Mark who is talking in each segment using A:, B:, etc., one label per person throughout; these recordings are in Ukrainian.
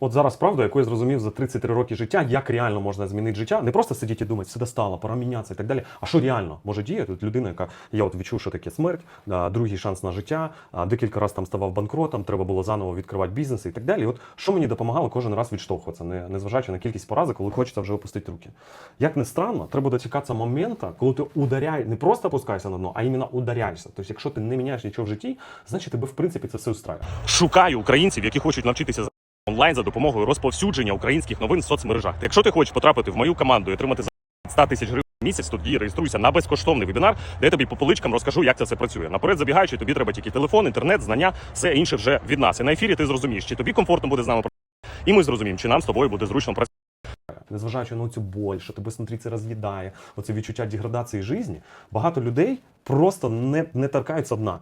A: От зараз правда, яку я зрозумів за 33 роки життя, як реально можна змінити життя, не просто сидіти і думати, все достало, пора мінятися і так далі. А що реально може діяти? От людина, яка я от відчув, що таке смерть, другий шанс на життя, декілька разів там ставав банкротом, треба було заново відкривати бізнес і так далі. От що мені допомагало кожен раз відштовхуватися, не, незважаючи на кількість поразок, коли хочеться вже опустити руки. Як не странно, треба дочекатися моменту, коли ти ударяй, не просто опускаєшся на дно, а іменно ударяєшся. Тобто, якщо ти не міняєш нічого в житті, значить тебе в принципі це все устраює.
B: Шукаю українців, які хочуть навчитися онлайн за допомогою розповсюдження українських новин в соцмережах. Якщо ти хочеш потрапити в мою команду і отримати за 100 тисяч гривень в місяць, тоді реєструйся на безкоштовний вебінар, де я тобі по поличкам розкажу, як це все працює. Наперед забігаючи, тобі треба тільки телефон, інтернет, знання, все інше вже від нас. І на ефірі ти зрозумієш, чи тобі комфортно буде з нами працювати, і ми зрозуміємо, чи нам з тобою буде зручно працювати.
A: незважаючи на цю боль, що тебе це роз'їдає, оце відчуття деградації житті, багато людей просто не, не торкаються дна.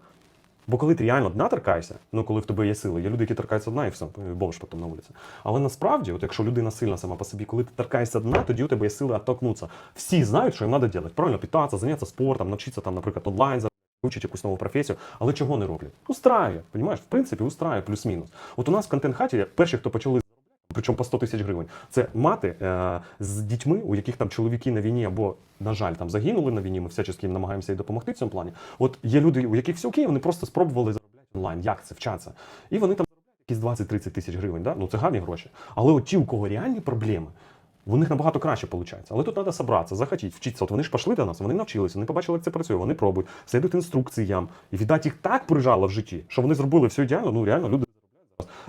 A: Бо коли ти реально дна торкаєшся, ну коли в тебе є сили, є люди, які торкаються дна і все, бомж потім на вулиці. Але насправді, от якщо людина сильна сама по собі, коли ти торкаєшся дна, тоді у тебе є сили оттолкнутися. Всі знають, що їм треба робити. Правильно питатися, зайнятися спортом, навчитися там, наприклад, онлайн вивчити якусь нову професію, але чого не роблять? Устраює, розумієш? В принципі, устраює плюс-мінус. От у нас в контент-хаті перші, хто почали причому по 100 тисяч гривень. Це мати е, з дітьми, у яких там чоловіки на війні або, на жаль, там загинули на війні. Ми всячески їм намагаємося і допомогти в цьому плані. От є люди, у яких все окей, вони просто спробували заробляти онлайн. Як це вчаться? І вони там заробляють якісь 20-30 тисяч гривень. Да? Ну це гарні гроші. Але от ті, у кого реальні проблеми. У них набагато краще виходить. Але тут треба зібратися, захотіти, вчитися. От вони ж пішли до нас, вони навчилися, вони побачили, як це працює, вони пробують, слідують інструкціям. І віддати їх так прижало в житті, що вони зробили все ідеально, ну реально люди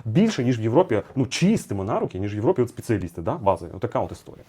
A: більше, ніж в Європі, ну чистимо на руки, ніж в Європі от спеціалісти, да, базові. Отака от історія.